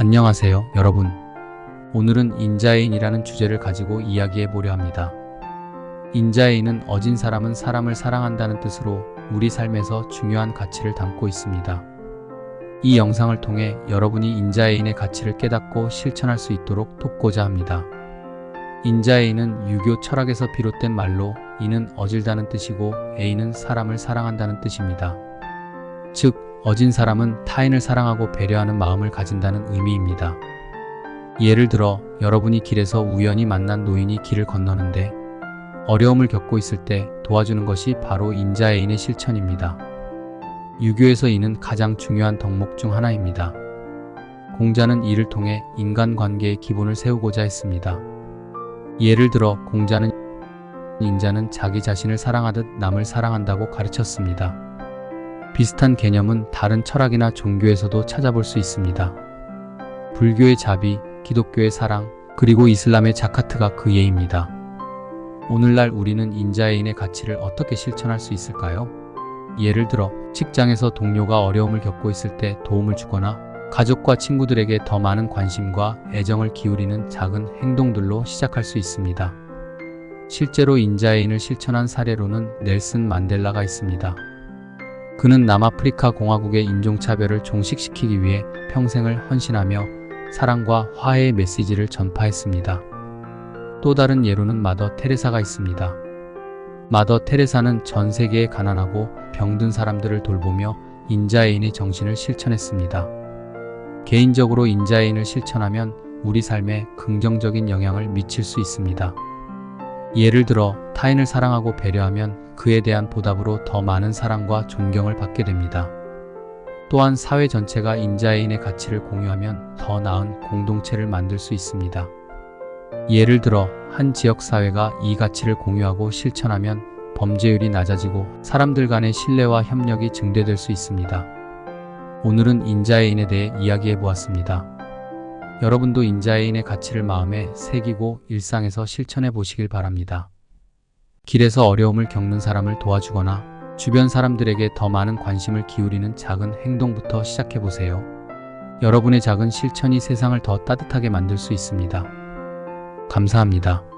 안녕하세요, 여러분. 오늘은 인자애인이라는 주제를 가지고 이야기해 보려 합니다. 인자애인은 어진 사람은 사람을 사랑한다는 뜻으로 우리 삶에서 중요한 가치를 담고 있습니다. 이 영상을 통해 여러분이 인자애인의 가치를 깨닫고 실천할 수 있도록 돕고자 합니다. 인자애인은 유교 철학에서 비롯된 말로 이는 어질다는 뜻이고 애인은 사람을 사랑한다는 뜻입니다. 즉, 어진 사람은 타인을 사랑하고 배려하는 마음을 가진다는 의미입니다. 예를 들어 여러분이 길에서 우연히 만난 노인이 길을 건너는데 어려움을 겪고 있을 때 도와주는 것이 바로 인자애인의 실천입니다. 유교에서 이는 가장 중요한 덕목 중 하나입니다. 공자는 이를 통해 인간관계의 기본을 세우고자 했습니다. 예를 들어 공자는 인자는 자기 자신을 사랑하듯 남을 사랑한다고 가르쳤습니다. 비슷한 개념은 다른 철학이나 종교에서도 찾아볼 수 있습니다. 불교의 자비, 기독교의 사랑, 그리고 이슬람의 자카트가 그 예입니다. 오늘날 우리는 인자애인의 가치를 어떻게 실천할 수 있을까요? 예를 들어 직장에서 동료가 어려움을 겪고 있을 때 도움을 주거나 가족과 친구들에게 더 많은 관심과 애정을 기울이는 작은 행동들로 시작할 수 있습니다. 실제로 인자애인을 실천한 사례로는 넬슨 만델라가 있습니다. 그는 남아프리카 공화국의 인종차별을 종식시키기 위해 평생을 헌신하며 사랑과 화해의 메시지를 전파했습니다. 또 다른 예로는 마더 테레사가 있습니다. 마더 테레사는 전 세계의 가난하고 병든 사람들을 돌보며 인자애인의 정신을 실천했습니다. 개인적으로 인자애인을 실천하면 우리 삶에 긍정적인 영향을 미칠 수 있습니다. 예를 들어 타인을 사랑하고 배려하면 그에 대한 보답으로 더 많은 사랑과 존경을 받게 됩니다. 또한 사회 전체가 인자애인의 가치를 공유하면 더 나은 공동체를 만들 수 있습니다. 예를 들어 한 지역 사회가 이 가치를 공유하고 실천하면 범죄율이 낮아지고 사람들 간의 신뢰와 협력이 증대될 수 있습니다. 오늘은 인자애인에 대해 이야기해 보았습니다. 여러분도 인자애인의 가치를 마음에 새기고 일상에서 실천해 보시길 바랍니다. 길에서 어려움을 겪는 사람을 도와주거나 주변 사람들에게 더 많은 관심을 기울이는 작은 행동부터 시작해 보세요. 여러분의 작은 실천이 세상을 더 따뜻하게 만들 수 있습니다. 감사합니다.